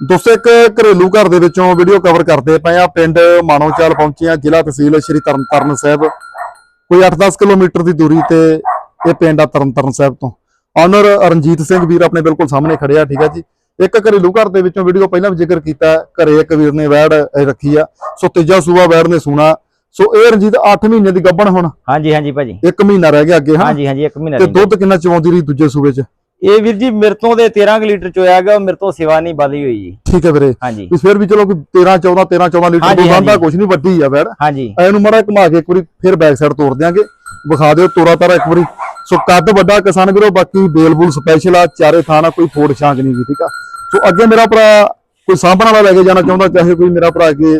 ਦੋਸਤੋ ਇੱਕ ਘਰੇਲੂ ਘਰ ਦੇ ਵਿੱਚੋਂ ਵੀਡੀਓ ਕਵਰ ਕਰਦੇ ਪਏ ਆ ਪਿੰਡ ਮਾਣੋਚਾਲ ਪਹੁੰਚੇ ਆ ਜ਼ਿਲ੍ਹਾ ਤਹਿਸੀਲ ਸ਼੍ਰੀ ਤਰਨਤਾਰਨ ਸਾਹਿਬ। ਕੋਈ 8-10 ਕਿਲੋਮੀਟਰ ਦੀ ਦੂਰੀ ਤੇ ਇਹ ਪਿੰਡ ਆ ਤਰਨਤਾਰਨ ਸਾਹਿਬ ਤੋਂ। ਆਨਰ ਰਣਜੀਤ ਸਿੰਘ ਵੀਰ ਆਪਣੇ ਬਿਲਕੁਲ ਸਾਹਮਣੇ ਖੜਿਆ ਠੀਕ ਹੈ ਜੀ। ਇੱਕ ਘਰੇਲੂ ਘਰ ਦੇ ਵਿੱਚੋਂ ਵੀਡੀਓ ਪਹਿਲਾਂ ਵੀ ਜ਼ਿਕਰ ਕੀਤਾ। ਘਰੇ ਇੱਕ ਵੀਰ ਨੇ ਵੈੜ ਰੱਖੀ ਆ। ਸੋ ਤੀਜਾ ਸੂਆ ਵੈੜ ਨੇ ਸੁਣਾ। ਸੋ ਇਹ ਰਣਜੀਤ 8 ਮਹੀਨੇ ਦੀ ਗੱਭਣ ਹੁਣ। ਹਾਂਜੀ ਹਾਂਜੀ ਭਾਜੀ। 1 ਮਹੀਨਾ ਰਹਿ ਗਿਆ ਅੱਗੇ ਹਾਂ ਹਾਂਜੀ ਹਾਂਜੀ ਇੱਕ ਮਹੀਨਾ ਤੇ। ਦੁੱਧ ਕਿੰਨਾ ਚਵਾਉਂਦੀ ਰਹੀ ਦੂਜੇ ਸੂਬੇ 'ਚ? ਇਹ ਵੀਰ ਜੀ ਮੇਰੇ ਤੋਂ ਦੇ 13 ਕੁ ਲੀਟਰ ਚੋਇਆ ਗਿਆ ਮੇਰੇ ਤੋਂ ਸਿਵਾ ਨਹੀਂ ਬਾਲੀ ਹੋਈ ਜੀ। ਠੀਕ ਹੈ ਵੀਰੇ। ਹਾਂਜੀ। ਵੀ ਫਿਰ ਵੀ ਚਲੋ ਕੋਈ 13 14 13 14 ਲੀਟਰ ਆਂਦਾ ਹਾਂਜੀ। ਕੁਝ ਨਹੀਂ ਵੱਡੀ ਆ ਵੈੜ ਹਾਂਜੀ। ਇਹਨੂੰ ਮੜਾ ਘੁਮਾ ਕੇ ਇੱਕ ਵਾਰੀ ਫਿਰ ਬੈਕ ਸਾਈਡ ਤੋੜ ਦਿਆਂਗੇ। ਵਿਖਾ ਦਿਓ ਤੋਰਾ ਤਾਰਾ ਇੱਕ ਵਾਰੀ। ਸੋ ਕੱਦ ਵੱਡਾ ਕਿਸਾਨ ਵੀਰੋ ਬਾਕੀ ਬੇਲ ਬੂਲ ਸਪੈਸ਼ਲ ਆ ਚਾਰੇ ਥਾਣਾ ਕੋਈ ਫੋੜ ਛਾਂਚ ਨਹੀਂ ਗੀ ਠੀਕ ਆ? ਸੋ ਅੱਗੇ ਮੇਰਾ ਭਰਾ ਕੋਈ ਸਾਂਭਣ ਵਾਲਾ ਲੈ ਕੇ ਜਾਣਾ ਚਾਹੁੰਦਾ ਚਾਹੇ ਕੋਈ ਮੇਰਾ ਭਰਾ ਅੱਗੇ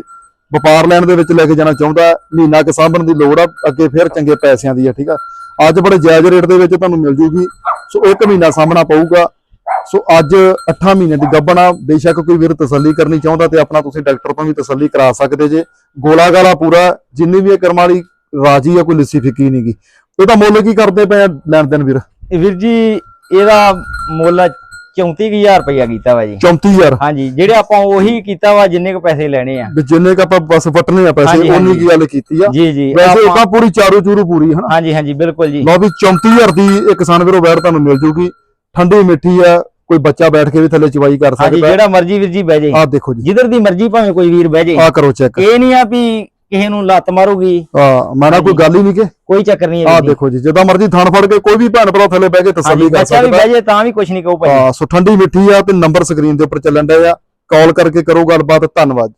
ਵਪਾਰ ਲੈਣ ਦੇ ਵਿੱਚ ਲੈ ਕੇ ਜਾਣਾ ਚਾਹੁੰਦਾ ਮਹੀਨਾ ਕਿ ਸਾਂਭਣ ਦੀ ਲੋੜ ਆ ਅੱਗੇ ਫਿਰ ਚੰਗੇ ਪੈਸਿਆਂ ਦੀ ਆ ਠੀਕ ਆ? ਅੱਜ ਬੜੇ ਜਾਇਜ਼ ਰੇਟ ਦੇ ਵਿੱਚ ਤੁਹਾਨੂੰ ਮਿਲ ਜੂਗੀ। ਸੋ ਇੱਕ ਮਹੀਨਾ ਸਾਹਮਣਾ ਪਊਗਾ। ਸੋ ਅੱਜ 8 ਮਹੀਨੇ ਦੀ ਗੱਭਣਾ, ਬੇਸ਼ੱਕ ਕੋਈ ਵੀਰ ਤਸੱਲੀ ਕਰਨੀ ਚਾਹੁੰਦਾ ਤੇ ਆਪਣਾ ਤੁਸੀਂ ਡਾਕਟਰ ਤੋਂ ਵੀ ਤਸੱਲੀ ਕਰਾ ਸਕਦੇ ਜੇ। ਗੋਲਾ ਗਾਲਾ ਪੂਰਾ, ਜਿੰਨੀ ਵੀ ਇਹ ਕਰਮ ਵਾਲੀ ਰਾਜੀ ਆ, ਕੋਈ ਲਿੱਸੀ ਫਿੱਕੀ ਨਹੀਂਗੀ ਇਹਦਾ ਮੁੱਲ ਕੀ ਕਰਦੇ ਪਏ ਲੈਣ ਦੇਣ ਵੀਰ? ਵੀਰ ਜੀ, ਇਹਦਾ ਮੁੱਲ 34000 ਰੁਪਇਆ ਕੀਤਾ ਵਾ ਜੀ। 34000 ਹਾਂਜੀ ਜਿਹੜੇ ਆਪਾਂ ਉਹੀ ਕੀਤਾ ਵਾ ਜਿੰਨੇ ਕੁ ਪੈਸੇ ਲੈਣੇ ਆ। ਵੀ ਜਿੰਨੇ ਕ ਆਪਾਂ ਬਸ ਵਟਨੇ ਆ ਪੈਸੇ ਹਾਂਜੀ, ਹਾਂਜੀ। ਕੀ ਗੱਲ ਕੀਤੀ ਆ। ਜੀ ਜੀ। ਵੈਸੇ ਆਪਾਂ- ਪੂਰੀ ਚਾਰੂ ਚੂਰੂ ਪੂਰੀ ਹਨਾ? ਹਾਂਜੀ ਹਾਂਜੀ ਬਿਲਕੁਲ ਜੀ। ਲਓ ਵੀ 34000 ਦੀ ਇਹ ਕਿਸਾਨ ਵੀਰੋ ਵੈੜ ਤੁਹਾਨੂੰ ਮਿਲ ਜੂਗੀ। ਠੰਡੀ ਮਿੱਠੀ ਆ ਕੋਈ ਬੱਚਾ ਬੈਠ ਕੇ ਵੀ ਥੱਲੇ ਚਵਾਈ ਕਰ ਹਾਂਜੀ ਸਕਦਾ। ਜਿਹੜਾ ਮਰਜ਼ੀ ਵੀਰ ਜੀ ਬਹਿ ਜੇ ਆਹ ਦੇਖੋ ਜੀ। ਜਿੱਧਰ ਦੀ ਮਰਜ਼ੀ ਭਾਵੇਂ ਕੋਈ ਵੀਰ ਬਹਿ ਜੇ ਆਹ ਕਰੋ ਚੈੱਕ ਇਹ ਨਹੀਂ ਆ ਵੀ ਕਿਸੇ ਨੂੰ ਲੱਤ ਮਾਰੂਗੀ। ਆ ਮੈਂ ਨਾ ਕੋਈ ਗੱਲ ਹੀ ਨਹੀਂ ਕਿ। ਕੋਈ ਚੱਕਰ ਨਹੀਂ ਹੈ ਜੀ। ਦੇਖੋ ਜੀ ਜਿੱਦਾਂ ਮਰਜ਼ੀ ਥਣ ਫੜ ਕੇ ਕੋਈ ਵੀ ਭੈਣ ਭਰਾ ਥੱਲੇ ਬਹਿ ਕੇ ਤਸੱਲੀ ਕਰ ਬੱਚਾ ਵੀ ਸਕਦਾ ਬਹਿ ਜੇ ਤਾਂ ਵੀ ਕੁਝ ਨਹੀਂ ਕਹੂ ਭਾਜੀ। ਆ ਸੋ ਠੰਡੀ ਮਿੱਠੀ ਆ ਤੇ ਨੰਬਰ ਸਕਰੀਨ ਦੇ ਉੱਪਰ ਚੱਲਣ ਡਿਆ ਆ। ਕਾਲ ਕਰਕੇ ਕਰੋ ਗੱਲਬਾਤ ਧੰਨਵਾਦ